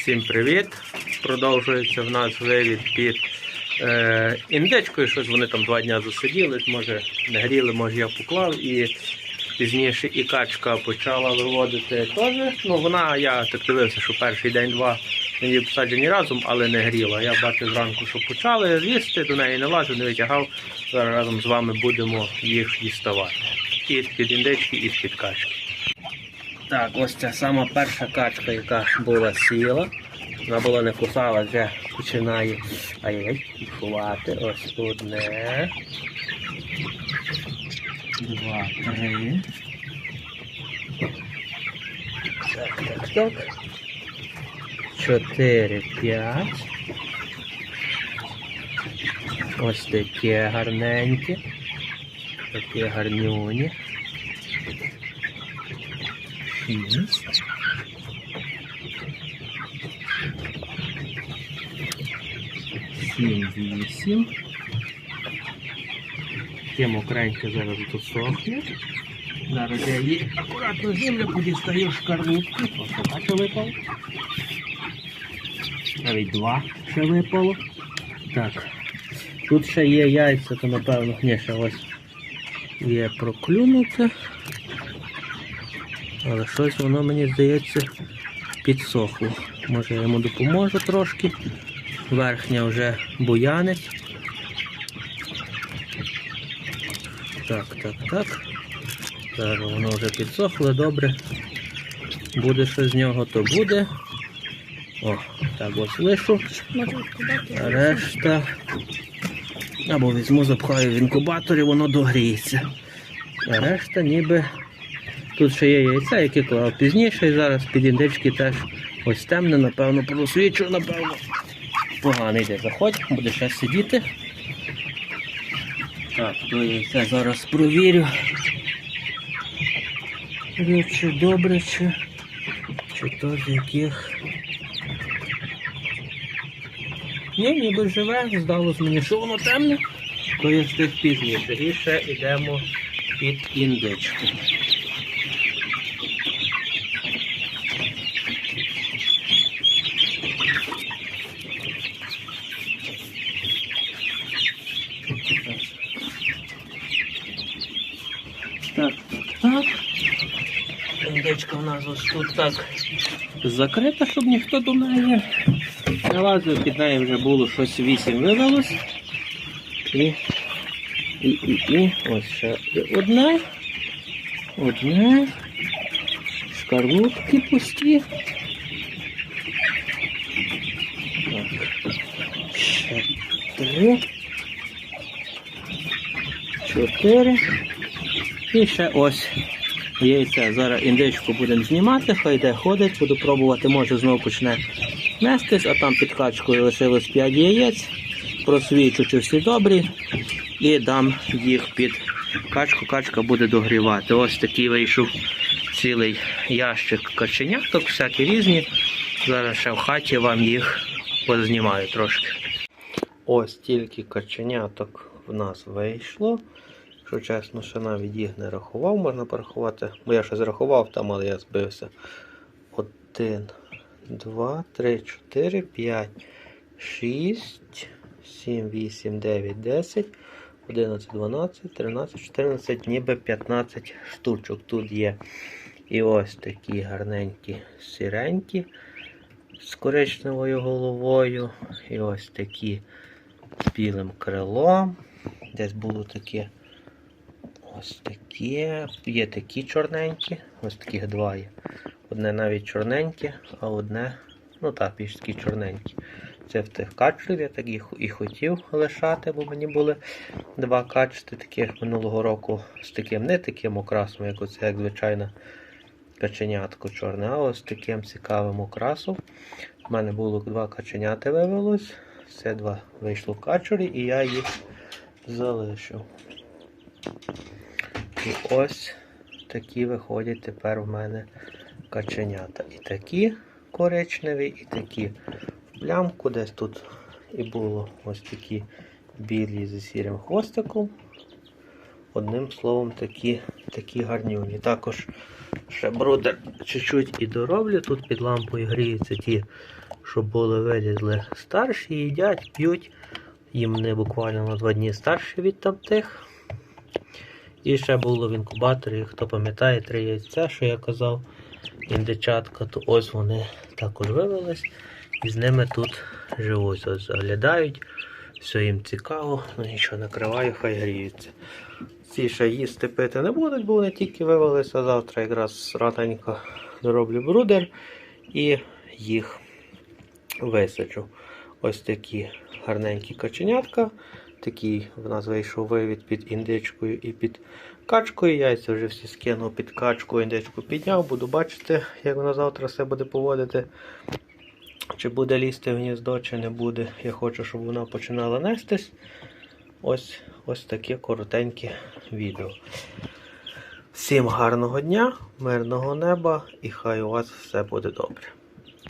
Всім привіт! Продовжується в нас вивід під е, індичкою. Щось вони там два дні засиділи, може не гріли, може я поклав. І пізніше і качка почала виводити теж. Ну вона, я так дивився, що перший день-два її посаджені разом, але не гріла. Я бачив зранку, що почали їсти, до неї не лазив, не витягав. Зараз разом з вами будемо їх діставати. І з-під індички, і з-під качки. Так, ось ця сама перша качка, яка була сіла. Вона була не кусала, вже починає ай-яй, кусувати. Ось одне. Два, три. Так, так, так. Чотири, п'ять. Ось таке гарненьке. Таке гарнюні. Шість. Сім, вісім. Таке мокреньке зараз досохне. Зараз я її акуратно землю подістаю шкарлупки. Ось бачу випало. Навіть два ще випало. Так. Тут ще є яйця, то напевно, ні, ще ось є проклюнуте. Але щось воно мені здається підсохло. Може я йому допоможу трошки. Верхня вже буянить. Так, так, так. Зараз воно вже підсохло, добре. Буде щось з нього, то буде. О, так ось лишу. Решта. Або візьму, запхаю в інкубаторі, воно догріється. А решта ніби Тут ще є яйця, які клав пізніше, і зараз під індички теж ось темне, напевно, просвічу, напевно. Поганий йде заходь, буде ще сидіти. Так, то яйця зараз провірю. Ну, Чи добре, чи, чи то з яких. Ні, ніби живе, здалося мені, що воно темне, то я з тих пізніше. І ще йдемо під індичку. Так, так. Індичка у нас ось тут так закрита, щоб ніхто до неї не лазив. Під нею вже було щось вісім вивелось. І, і, і, і ось ще одне. Одне. Шкарлупки пусті. Ще три. Чотири. І ще ось яйця. Зараз індичку будемо знімати, хай йде ходить, буду пробувати, може знову почне нестись, а там під качкою лишилось 5 яєць. Просвічу, чи всі добрі. І дам їх під качку, качка буде догрівати. Ось такий вийшов цілий ящик каченяток, всякі різні. Зараз ще в хаті вам їх познімаю трошки. Ось тільки каченяток в нас вийшло. Якщо чесно, ще навіть їх не рахував, можна порахувати. Бо я ще зрахував там, але я збився. Один, два, три, чотири, п'ять, шість, сім, вісім, дев'ять, десять, одинадцять, дванадцять, тринадцять, чотирнадцять, ніби 15 штучок тут є. І ось такі гарненькі сіренькі з коричневою головою. І ось такі з білим крилом. Десь було таке. Ось такі. Є такі чорненькі, ось таких два є. Одне навіть чорненьке, а одне, ну так, більш такі чорненькі. Це в тих качелів, я так їх і хотів лишати, бо мені були два качети таких минулого року з таким не таким окрасом, як оце, як звичайна каченятко чорне, а ось таким цікавим окрасом. У мене було два каченяти вивелось. Це два вийшло в качурі, і я їх залишив. І ось такі виходять тепер в мене каченята. І такі коричневі, і такі в плямку. Десь тут і було ось такі білі зі сірим хвостиком. Одним словом, такі, такі гарнюні. Також ще брудер чуть-чуть і дороблю. Тут під лампою гріються ті щоб були вилізли старші, їдять, п'ють. Їм не буквально на два дні старші від тамтих. І ще було в інкубаторі, хто пам'ятає, три яйця, що я казав, індичатка, то ось вони також вивелись. І з ними тут живуть. Ось заглядають, все їм цікаво, ну нічого накриваю, хай гріються. Ці ще їсти пити не будуть, бо вони тільки вивелися. а Завтра якраз раненько зроблю брудер і їх висаджу. Ось такі гарненькі каченятка. Такий в нас вийшов вивід під індичкою і під качкою. Яйця вже всі скинув під качку, індичку підняв. Буду бачити, як вона завтра себе буде поводити. Чи буде лізти в гніздо, чи не буде. Я хочу, щоб вона починала нестись. Ось, ось таке коротеньке відео. Всім гарного дня, мирного неба і хай у вас все буде добре.